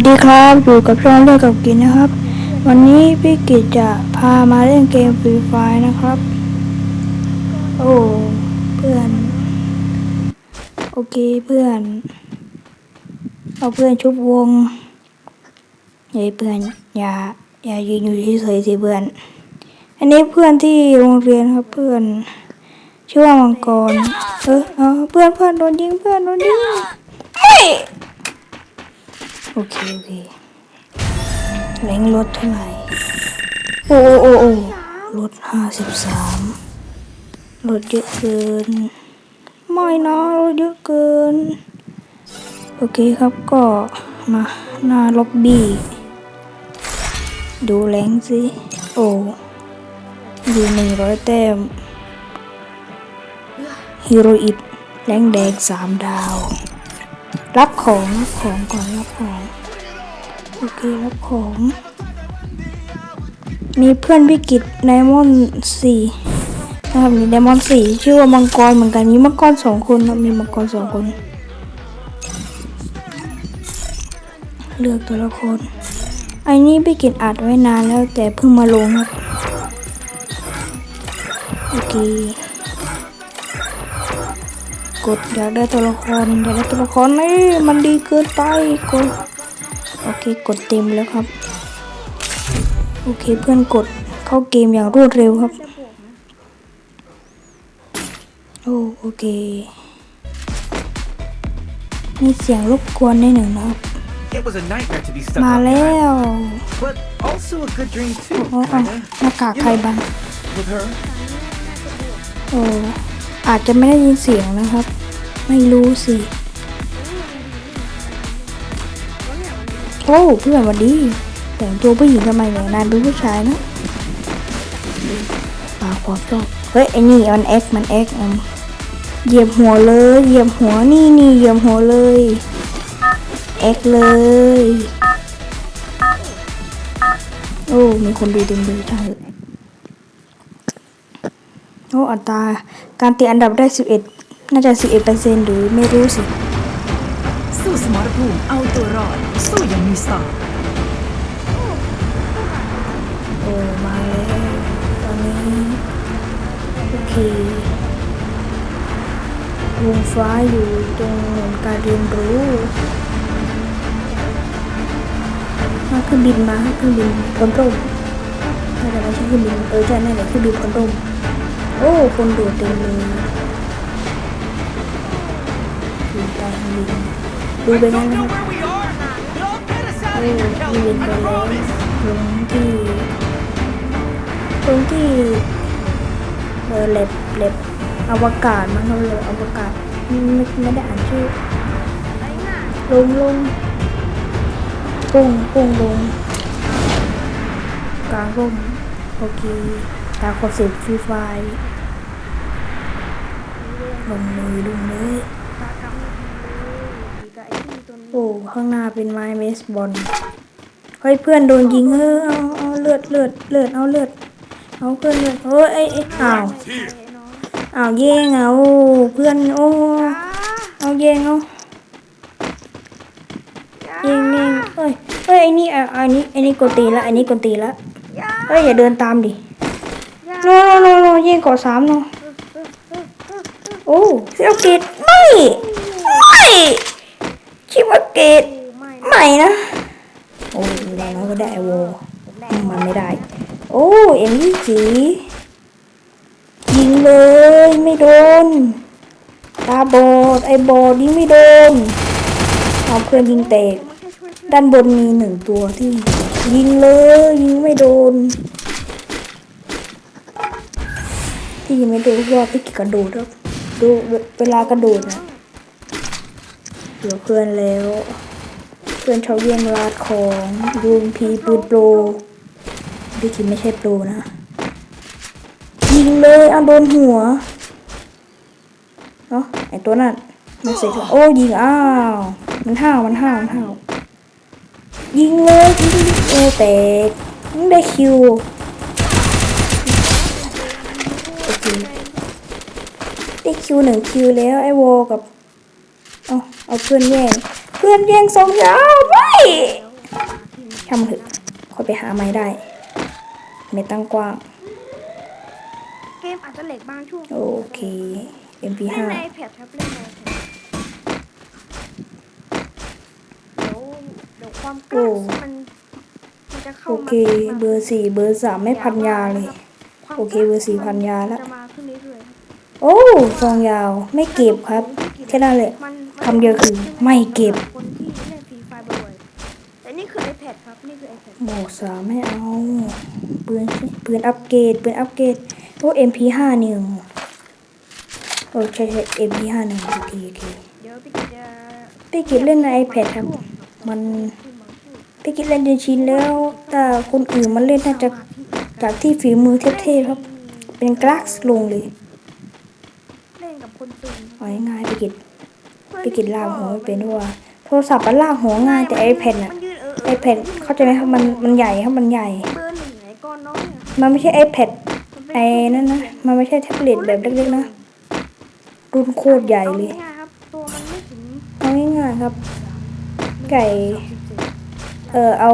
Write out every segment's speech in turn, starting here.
วัสดีครับอยู่กับช่องเลือกกับกินนะครับ วันนี้พี่กิจจะพามาเล่นเกมฟรีไฟนะครับ โอ้เพื่อน โอเคเพื่อน เอาเพื่อนชุบวงเฮ้ยเพื่อนอย่าอย่ายืนอยู่เฉยๆสิเพื่อน อันนี้เพื่อนที่โรงเรียนครับเพื่อนชื่อว่ามังกรเออเอาเพื่อนเพื่อนโดนยิงเพื่อนโดนยิงเฮ้ย โอเค โอเคแรงลดเท่าไหร่ โอ้โอ้โอ้โอ้ลดห้าสิบสามลดเยอะเกิน ไม่นะลดเยอะเกิน โอเคครับก็มาหน้าล็อบบี้ ดูแรงสิ โอ้อยู่หนึ่งร้อยแต้มฮีโรอิตแรงแดงสามดาว รับของรับของก่อนรับของโอเครับของ มีเพื่อนพิกิตไดมอนด์สี่นะครับมีไดมอนด์สี่ชื่อว่ามังกรเหมือนกันมีมังกรสองคนนะมีมังกรสองคน เลือกตัวละครไอ้นี่พิกิตอัดไว้นานแล้วแต่เพิ่งมาลงครับโอเค กดอยากได้ตัวละครอยากได้ตัวละครนี่มันดีเกินไปกดโอเคกดเต็มแล้วครับ โอเคเพื่อนกดเข้าเกมอย่างรวดเร็วครับโอ้โอเคมีเสียงรบกวนได้หนึ่งนะครับ It was a nightmare to be stuck มา up แล้ behind, ว but also a good dream โอ้ too, โอ้ kinda. หน้ากากใครบัง With her, โอ้ อาจจะไม่ได้ยินเสียงนะครับ ไม่รู้สิโอ้เพื่อนหวันดี แต่งตัวผู้หญิงทำไมเนี่ยนายเป็นผู้ชายนะปากความชอบเฮ้ยไอ้นี่มันเอ็กมันเอ็กอืมเหยียบหัวเลยเหยียบหัวนี่นี่เหยียบหัวเลยเอ็กเลยโอ้มีคนดูเต็มเลยทั้งเลย โอ้อัตราการติดอันดับได้ 11 น่าจะ 11เปอร์เซ็นต์หรือไม่รู้สิ สู้สมรภูมิเอาตัวรอด สู้อย่างมีสไตล์โอ้มาแล้วตอนนี้ โอเควงฟ้าอยู่ตรงการเรียนรู้มาเครื่องบินมาเครื่องบินพลร่มน่าจะไม่ใช่เครื่องบินเออใช่นั่นแหละเครื่องบินพลร่ม โอ้ คนดดเต็มเลยดูใต้เครื่องบินดูไปนั่นนะโอ้ out of here, มี Kelly. เวนไปแล้ว promise. ตรงที่ตรงที่เออแลบแลบอวกาศมั้งครับเลยอวกาศไม่ไม่ได้อ่านชื่อลงลงปุ่งปุ่งลงกลางร่มโอเค ตามคอนเซ็ปต์ฟรีไฟลงเลยลงเลยโอ้ข้างหน้าเป็นไม้เบสบอลเฮ้ยเพื่อนโดนยิงเออเอาเอาเลือดเลือดเลือดเอาเลือดเอาเพื่อนเลือดเฮ้ยไอ้ไอ้อ้าวอ้าวแย่งเอาเพื่อนโอ้เอาแย่งเอาแย่งแย่งเฮ้ยเฮ้ยไอ้นี่อะอันนี้ไอ้นี่กดตีละไอ้นี่กดตีละเฮ้ยอย่าเดินตามดิ โนโนโนโนย่งกดสามโนโอ้ชิวเกตไม่ ไม่ชิวเกตไม่นะ โอ้ยอย่างน้อยก็ได้ไอมันไม่ได้ โอ้เอ็มยี่จียิงเลยไม่โดน ตาบอด ไอบอดยิงไม่โดนเอาเพื่อนยิงแตกด้านบนมีหนึ่งตัวที่ ยิงเลยยิงไม่โดน ที่ยิงไม่ดนเพราะว่าพี่กิจกระโดดครับดูเวลากระโดดนะเหลือเพื่อนแล้ว เพื่อนชอบเยี่ยงลาดของยูมพีปืนโปรพี่คิดไม่ใช่โปรนะยิงเลยเอาโดนหัวเนาะไอตัวนั้นมันเสร็จโอ้ยิงอ้าวมันห้าวมันห้าวมันห้าวยิงเลยยิงโอ้แตกยิงได้คิว คิวหนึ่งคิวแล้วไอโวกับเอาเอาเพื่อนแย่งเพื่อนแย่งสองยาวไม่ช่างมันเถอะค่อยไปหาไม้ได้ ไม่ตั้งกว้าง เกมอาจจะเหล็กบางช่วงโอเค MP5 เล่นใน iPad ครับเล่นใน iPad เดี๋ยวเดี๋ยวความกล้ามันมันจะเข้าโอมาเค เบอร์สี่เบอร์สามไม่พันยาเลยความโอเค เบอร์สี่พันยาแล้ว โอ้ซองยาวไม่เก็บครับแค่นั้นแหละมันคำเดียวคือไม่เก็บคนที่เล่นฟรีไฟบ่อยๆแต่นี่คือ iPad ครับ นี่คือ iPad โหมดสามไม่เอาปืนปืนอัปเกรดปืนอัปเกรดโอ้ MP5 หนึ่งโอ้ใช่ใช่ MP5 หนึ่งโอเคโอเคเดี๋ยวพี่กิจจะพี่กิจเล่นใน iPad ครับ มันพี่กิจเล่นจนชินแล้ว แต่คนอื่นมันเล่นน่าจะจากที่ฝีมือเท่ๆครับ เป็นกลากลงเลยเล่น กับคนตึงเอาง่ายๆพี่กิจพี่กิจลากหัวไม่เป็นเพราะว่าโทรศัพท์มันลากหัวง่ายแต่ iPad น่ะมันยืนเออเออ iPad เข้าใจไหมครับมันมันใหญ่ครับมันใหญ่ เบอร์หนึ่งไหนก้อนน้อยอะมันไม่ใช่ iPad มันเป็นไอ้นั่นนะมันไม่ใช่แท็บเล็ตแบบเล็กๆนะรุ่นโคตรใหญ่เลยอาง่ายๆครับตัวมันไม่ถึงเอาง่ายๆครับ ไก่ เออเอา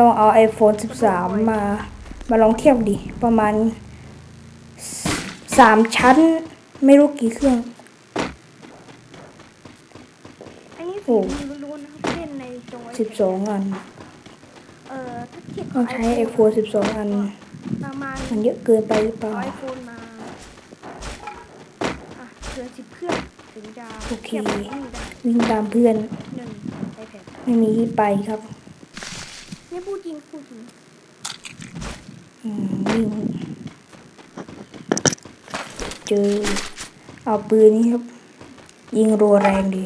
ลองเอา iPhone 13 มา มาลองเทียบดิ ประมาณสามชั้น ไม่รู้กี่เครื่อง อันนี้โอ้ฝีมือล้วนๆนะครับเล่นในจอ12อัน เออถ้าเทียบต้องใช้ iPhone 12อัน ประมาณมันเยอะเกินไปหรือเปล่า ไอโฟนมา อะเกินสิบเครื่องถึงจะโอเค ทียบกับนี่ได้วิ่งตามเพื่อนหนึ่ง iPad ไม่มีที่ไปครับ เนี่ยพูดจริงพูดจริง อืมวิ่งเจอ เอาปืนนี้ครับ ยิงรัวแรงดี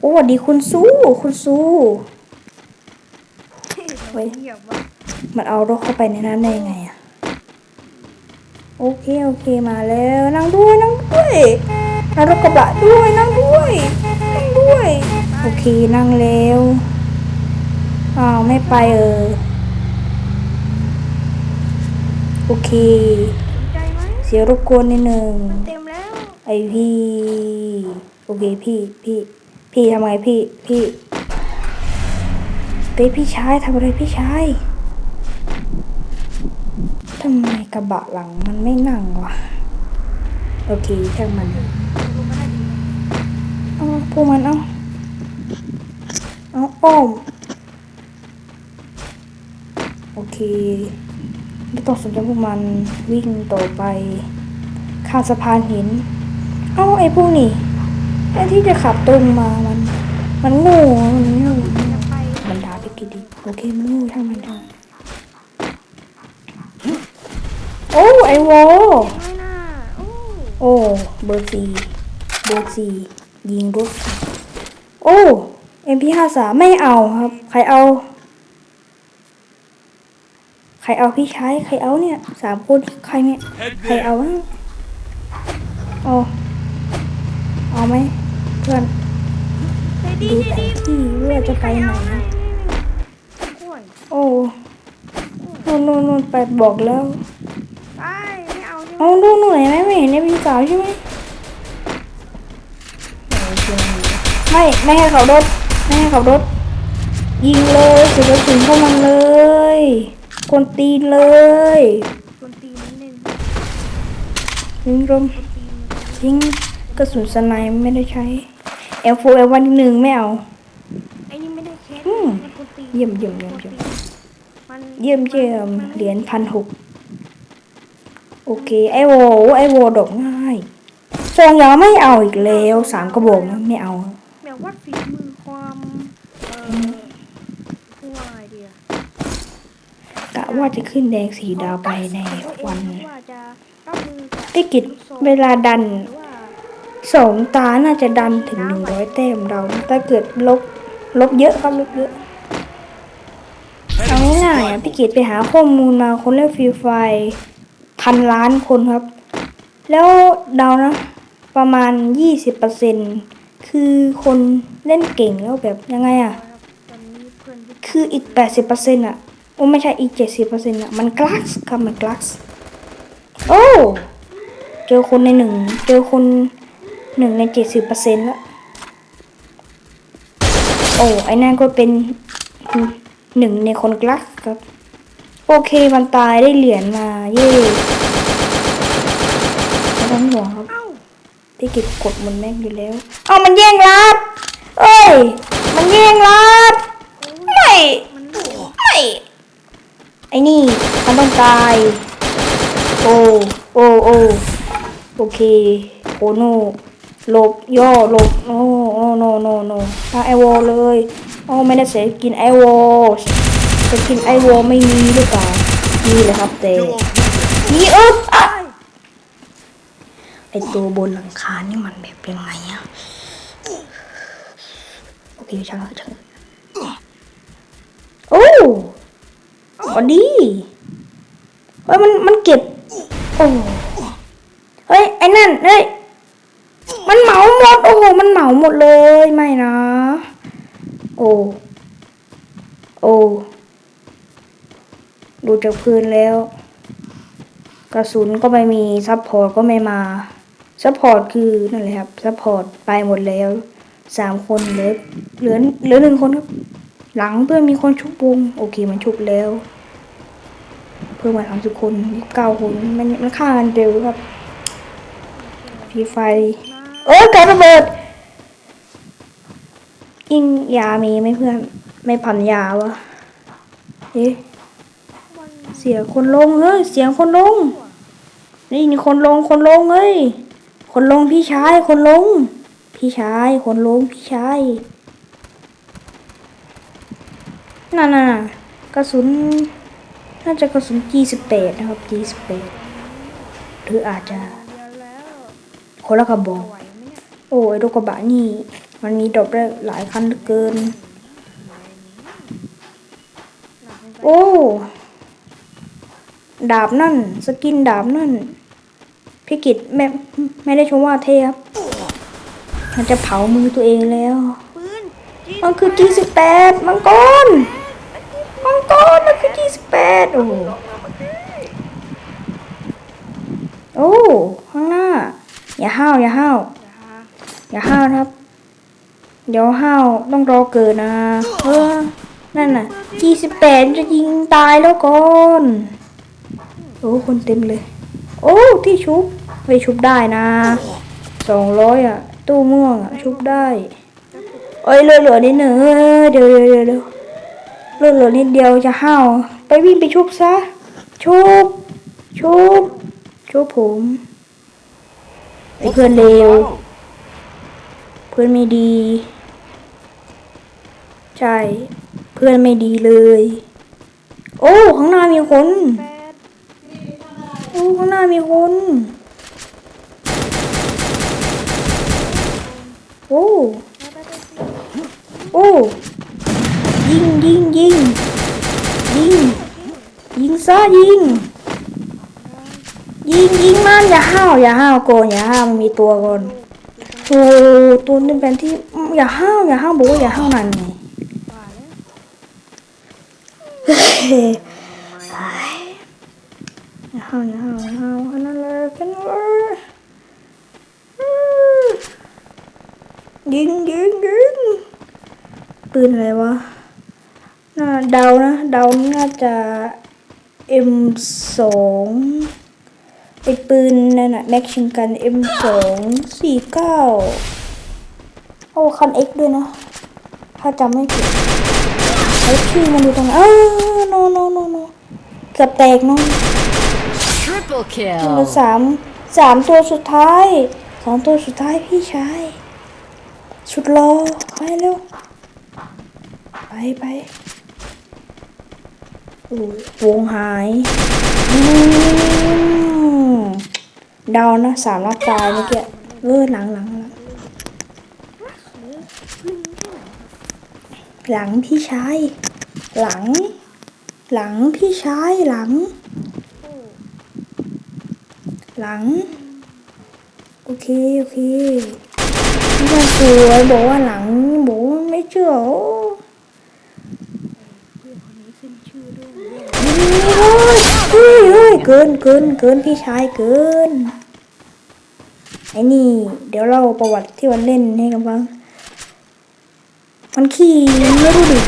โอ้ดีคุณสู้ คุณสู้เฮ้ยเงียบว่ะมันเอารถเข้าไปในนั้นได้ยังไงอะโอเค โอเคมาแล้ว นั่งด้วย นั่งด้วยนั่งรถกระบะด้วยนั่งด้วย นั่งด้วย โอเคนั่งแล้วอ้าวไม่ไปเออโอเคสนใจไหม เสียรบกวนนิดนึงมันเต็มแล้ว ไอพี่โอเคพี่พี่พี่ทำไงพี่พี่เต้พี่ชายทำอะไรพี่ชายทำไมกระบะหลังมันไม่นั่งวะโอเคช่างมันเอาพวกมันเอาเอาอ้อมโอเค ไม่ต้องสนใจพวกมันวิ่งต่อไปข้ามสะพานหิน เอ้าไอ้พวกนี้แทนที่จะขับตรงมามัน มันโง่มันโง่จะไปมันด่าไปกี่ดีโอเคมันโง่ช่างมันเถอะโอ้ไอโวไม่น่าโอ้โอ้เบอร์สี่เบอร์สี่ยิงรถโอ้ MP ห้าสามไม่เอาครับ ใครเอาใค รเอาพี่ชายใครเอาเนี่ยสามคนใครเนี่ยใครเอาวะเอาเอาไหมเพื่อนใจดีดูใจแผดีนที่ว่าจะไปไหนกล้วยโอ้นู่นนู่นนู่นไปบอกแล้วไปไม่เอาใช่ไหมเอานู่นนู่นเห็นไหมไม่เห็นในพี่สาวใช่ไหมไม่ไม่ให้ขับรถไม่ให้ขับรถยิงเลยสุดกระสุนเข้ามันเลย คนตีนเลยคนตีนนิดนึงยิงลมคนตีนยิงกระสุนสไนป์ไม่ได้ใช้ L4 L1 หนึ่งไม่เอาไอ้นี่ไม่ได้เคสอืมมันคนตีนเยี่ยมเยี่ยมเยี่ยมเยี่ยมมันเยี่ยมเยี่ยมมันเหรียญพันหกโอเคไอโวไอโวดอกง่ายซองยาไม่เอาอีกแล้วสามกระบอกนะไม่เอาแบบวัดฝีมือความเอ่อพูดว่าไงดีอะ กะว่าจะขึ้นแดงสีดาวไปในวันว่าจะรับมือกับพี่กิจเวลาดันสองตาน่าจะดันถึงหนึ่งร้อยแต้มเราถ้าเกิดลบลบเยอะครับลบเยอะเอาง่ายๆอะพี่กิจไปหาข้อมูลมาคนเล่นฟรีไฟพันล้านคนครับ แล้วเดานะ ประมาณยี่สิบเปอร์เซ็นคือคนเล่นเก่งแล้วแบบยังไงอะคืออีกแปดสิบเปอร์เซ็นต์อะ โอ้ไม่ใช่อีกเจ็ดสิบเปอร์เซ็นต์อะมันกลักส์ครับมันกลักส์โอ้เจอคนในหนึ่งเจอคนหนึ่งในเจ็ดสิบเปอร์เซ็นต์แล้วโอ้ไอ้นั่นก็เป็นหนึ่งในคนกลักครับ โอเคมันตายได้เหรียญมา เย่ไม่ต้องห่วงครับพี่กิจกดหมันแม็กอยู่แล้วเอามันแย่งรัดเอ้ยมันแย่งรัดไม่ไม่ ไอ้นี่มันต้องตาย โอ้ โอ้ โอ้ โอเค โอโนหลบย่อหลบโอ้โอ้โนโนโนทาไอวอลเลยโอ้ไม่ได้เสียกินไอวอลจะกินไอวอลไม่มีหรือเปล่ามีเลยครับแต่มีอึ๊บไอตัวบนหลังคานี่มันแบบยังไงอะโอเคช่างเถอะช่างเถอะโอ้ พอดีเฮ้ยมันมันเก็บโอ้เฮ้ยไอ้นั่นเฮ้ยมันเหมาหมด โอ้โหมันเหมาหมดเลยไม่นะ โอ้โอ้ดูจากพื้นแล้ว กระสุนก็ไม่มีซัพพอร์ตก็ไม่มาซัพพอร์ตคือนั่นแหละครับซัพพอร์ตไปหมดแล้วสามคนเหลือเหลือเหลือหนึ่งคนครับ หลังเพื่อนมีคนชุบวงโอเคมันชุบแล้ว เพิ่มมาสามสิบคนเก้าคนมันมันฆ่ากันเร็วครับฟีไฟเออเกิดระเบิดยิงยามีไหมเพื่อนไม่พันยาวะเอ๊ะเสียงคนลงเฮ้ยเสียงคนลง นี่นี่คนลงคนลงเฮ้ยคนลงพี่ชายคนลง พี่ชายคนลงพี่ชาย นั่นน่ะกระสุน น่าจะกระสุน G18 นะครับ G18 หรืออาจจะเดียวแล้วคนละกระบอกไหวไหมเนี่ยโอ้ยรถกระบะนี่ มันมีดอกได้หลายคันเหลือเกิน โอ้ ดาบนั่น สกินดาบนั่นพี่กิตไม่ไม่ได้ชมว่าเทครับ มันจะเผามือตัวเองแล้วปืนจีมันคือ G18 มังกร มังกรมันคือ G18 โอ้โหโอ้ข้างหน้า อย่าห้าวอย่าห้าวอย่าห้าวนะครับ เดี๋ยวห้าวต้องรอเกิดนะเออนั่นน่ะ G18 จะยิงตายแล้วก่อนโอ้คนเต็มเลย โอ้ที่ชุบไปชุบได้นะสองร้อยอะ ตู้ม่วงอะ ชุบได้ เอ้ยเหลือเหลือนิดหนึ่งเออเดี๋ยวเดี๋ยวเดี๋ยว เดี๋ยวเลือเหลือนิดเดียวจะห้าวไปวิ่งไปชุบซะ ชุบ ชุบ ชุบผมไอ้เพื่อนเลวเพื่อนไม่ดี ใช่ เพื่อนไม่ดีเลย โอ้ข้างหน้ามีคน โอ้ข้างหน้ามีคน โอ้ โอ้ ยิงยิงยิงยิงยิงซะยิง ยิงยิงมันอย่าห้าวอย่าห้าวโกอนอย่าห้าวมันมีตัวก่อนโอ้ตัวนี้เป็นที่อย่าห้าวอย่าห้าวบอกว่าอย่าห้าวนั่นไงเฮ้ยอย่าห้าวอย่าห้าวอย่าห้าวแค่นั้นเลยแค่นั้นเลยอื้อยิงยิงยิงปืนอะไรวะ เดานะ เดาน่าจะ M2 ไอปืนนั่นน่ะแม็กชิงกัน M2 49โอ้คัน X ด้วยนะ ถ้าจำไม่ผิดไอ้ชื่อมันดูตรงไหนเออโนโนโนโนเกือบแตกเนาะ Triple เหลือ kill สามสามตัวสุดท้ายสองตัวสุดท้ายพี่ชาย สุดรอไปเร็ว ไปไปโอ้ วงหายดานะสามนัดตายเมื่อกี้เออหลังหลังหลังหลังพี่ชายหลัง หลังพี่ชายหลัง หลัง โอเค โอเคพี่ชายสวยบอกว่าหลังบอกว่าไม่เชื่อโอ้เฮ้ย เฮ้ยเกินเกินเกินพี่ชายเกินไอ้นี่ เดี๋ยวเล่าประวัติที่วันเล่นให้กันฟังมันขี่ไม่รู้ดิ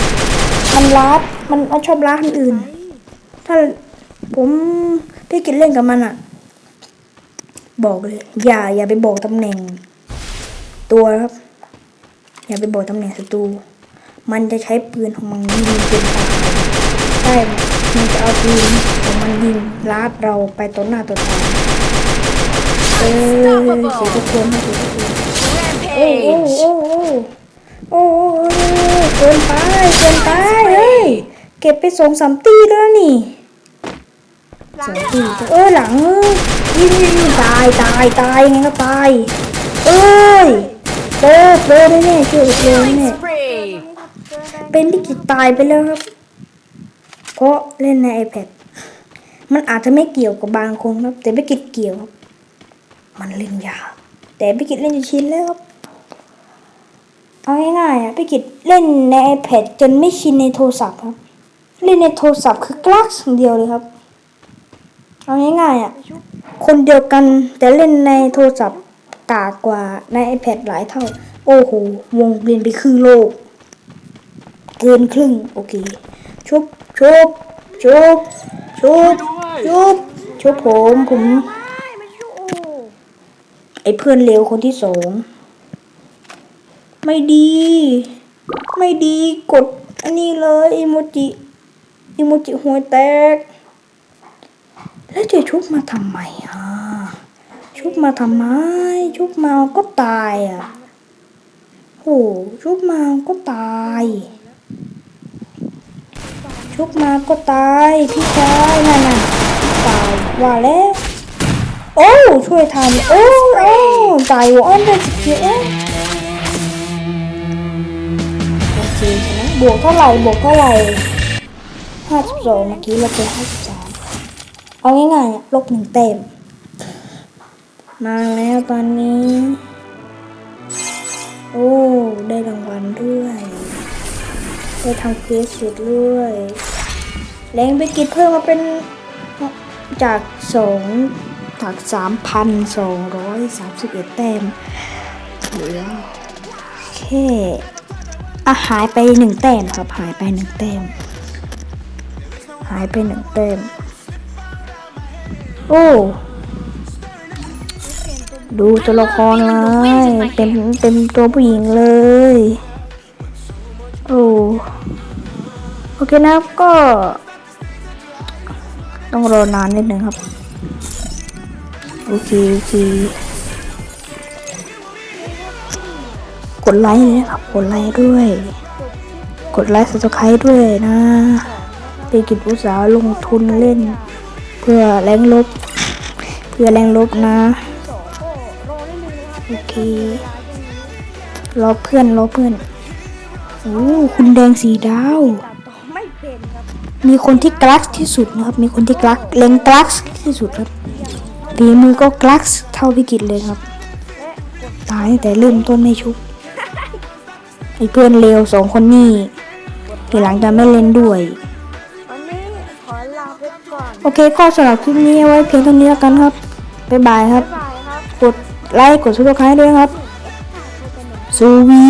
มันลาดมันมันชอบลาดคนอื่น ถ้าผมพี่กินเล่นกับมันอะบอกเลยอย่าอย่าไปบอกตำแหน่ง ตัวครับ อย่าไปบอกตำแหน่งศัตรูมันจะใช้ปืนของมันยิงจนตายใช่ มันจะเอาปืนของมันยิงลาดเราไปต่อหน้าต่อตาเออเสียทุกคนนะสียทุกคนโอ้โอ้โอ้โอ้โอ้โอ้เกินไปเกินไปเฮ้ยเก็บไปสองสามตีแล้วนี่หลังสองตีเออหลังยิงยิงตายตายตายยังไงก็ตายเอ้ยโปรโปรแน่ๆช่วยโปรแน่เกินไปเป็นที่กิจตายไปแล้วครับ เพราะเล่นใน iPad มันอาจจะไม่เกี่ยวกับบางคนครับ แต่ไม่กิจเกี่ยวครับ มันเล่นยากแต่พี่กิจเล่นจนชินแล้วครับเอาง่ายๆอะพี่กิจเล่นใน iPad จนไม่ชินในโทรศัพท์ครับ เล่นในโทรศัพท์คือกลักเดียวเลยครับ เอาง่ายๆอะคนเดียวกันแต่เล่นในโทรศัพท์กากกว่าใน iPad หลายเท่า โอ้โห วงเรียนไปครึ่งโลก เกินครึ่ง โอเค ชุบ ชุบชุบชุบชุบชุบผมผมไม่ไม่ชู้ไอ้เพื่อนเลวคนที่สองไม่ดี ไม่ดีกดอันนี้เลยอิโมจิอิโมจิหัวแตก แล้วจะชุบมาทำไมอะชุบมาทำไม ชุบมาก็ตายอะโหชุบมาก็ตาย ชุบมาก็ตายพี่ชายนั่นน่ะตายว่าแล้ว โอ้ช่วยทันโอ้โอ้ตายอยู่อ้อนได้สิเกียโอเคชนะบวกเท่าไหร่บวกเท่าไหร่ห้าสิบสองเมื่อกี้เราเป็นห้าสิบสามเอาง่ายๆลบหนึ่งเต็ม มาแล้วตอนนี้ โอ้ ได้รางวัลด้วย ได้ทำเควสเสร็จด้วย แรงไปกิจเพิ่มมาเป็นจากสองจากสามพันสองร้อยสามสิบเอ็ดแต้มเหลือแค่อะหายไปหนึ่งแต้มครับหายไปหนึ่งแต้มหายไปหนึ่งแต้มโอ้ดูตัวละครเลยเป็นเป็นตัวผู้หญิงเลย โอ้โอเคนะครับก็ ต้องรอนานนิดนึงครับ โอเคโอเคกดไลค์เลยนะครับ กดไลค์ด้วย กดไลค์สมัครด้วยนะเป็นกิจอุตสาหลงทุนเล่น เพื่อแรงลบ เพื่อแรงลบนะสอเครับโอเค รอเพื่อนรอเพื่อนโอ้คุณแดงสีดาว มีคนที่กลักที่สุดนะครับ มีคนที่กลักเล็งกลักที่สุดครับฝีมือก็กลักเท่าพิกิตเลยครับและกดตายตั้งแต่เริ่มต้นไม่ชุบไอ้เพื่อนเลวสองคนนี่ทีหลังจะไม่เล่นด้วยวันนี้ขอลาไปก่อนโอเคก็สำหรับคลิปนี้เอาไว้เพียงเท่านี้แล้วกันครับบ๊ายบายครับบ๊ายบายครับ กดไลค์กดซับสไครต์ด้วยครับไปกันหนึ่งซูวี